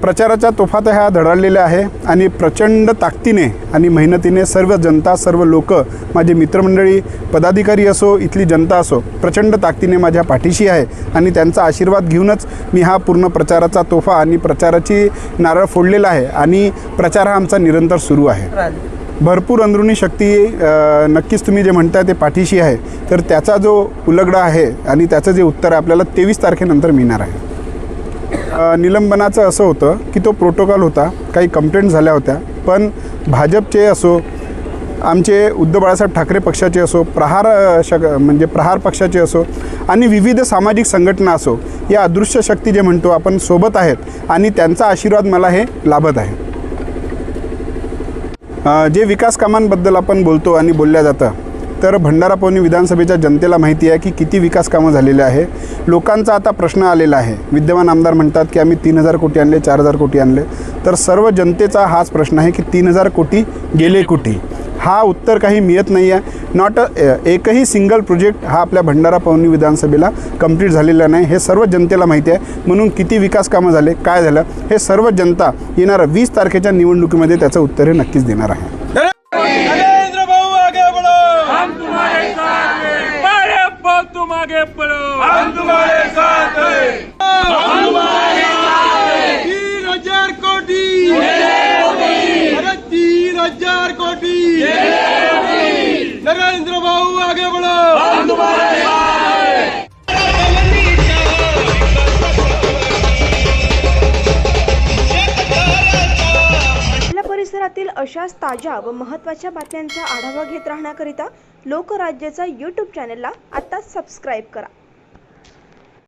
प्रचाराच्या तोफा तर ह्या धडाडलेल्या आहे आणि प्रचंड ताकदीने आणि मेहनतीने सर्व जनता सर्व लोक माझे मित्रमंडळी पदाधिकारी असो इथली जनता असो प्रचंड ताकदीने माझ्या पाठीशी आहे आणि त्यांचा आशीर्वाद घेऊनच मी हा पूर्ण प्रचाराचा तोफा आणि प्रचाराची नारळ फोडलेला आहे आणि प्रचार हा आमचा निरंतर सुरू आहे. भरपूर अंदरुणी शक्ती नक्कीच तुम्ही जे म्हणताय ते पाठीशी आहे. तर त्याचा जो उलगडा आहे आणि त्याचं जे उत्तर आहे आपल्याला तेवीस तारखेनंतर मिळणार आहे. निलंबनाचं असं होतं की तो प्रोटोकॉल होता काही कंप्लेंट झाल्या होत्या. पण भाजपचे असो आमचे उद्धव बाळासाहेब ठाकरे पक्षाचे असो प्रहार शक म्हणजे प्रहार पक्षाचे असो आणि विविध सामाजिक संघटना असो या अदृश्य शक्ती जे म्हणतो आपण सोबत आहेत आणि त्यांचा आशीर्वाद मला हे लाभत आहे. जे विकास कामांबद्दल आपण बोलतो आणि बोलल्या जातं तर भंडारा पवनी विधानसभेच्या जनतेला माहिती आहे की किती विकास कामं झालेले आहे. लोकांचा आता प्रश्न आलेला आहे. विद्यमान आमदार म्हणतात की आम्ही तीन हजार कोटी आणले चार हजार कोटी आणले. तर सर्व जनतेचा हाच प्रश्न आहे की तीन हजार कोटी गेले कुठे? हा उत्तर काही मिळत नाही आहे नॉट अ एकही सिंगल प्रोजेक्ट हा आपल्या भंडारा पवनी विधानसभेला कंप्लीट झालेला नाही. हे सर्व जनतेला माहिती आहे. म्हणून किती विकास कामं झाले काय झालं हे सर्व जनता येणाऱ्या वीस तारखेच्या निवडणुकीमध्ये त्याचं उत्तर हे नक्कीच देणार आहे. भाऊ आगे बढ़ो हम तुम्हारे साथ हैं अरे बहुत तुम आगे बढ़ो हम तुम्हारे साथ हैं हम तुम्हारे साथ हैं तीन हजार कोटी अरे तीन हजार कोटी. नरेंद्र भाऊ आगे बढ़ो. हम तुम्हारे आपल्या परिसरातील अशाच ताज्या व महत्त्वाच्या बातम्यांचा आढावा घेत राहण्याकरिता लोकराज्याचा यूट्यूब चॅनलला आत्ताच सबस्क्राईब करा.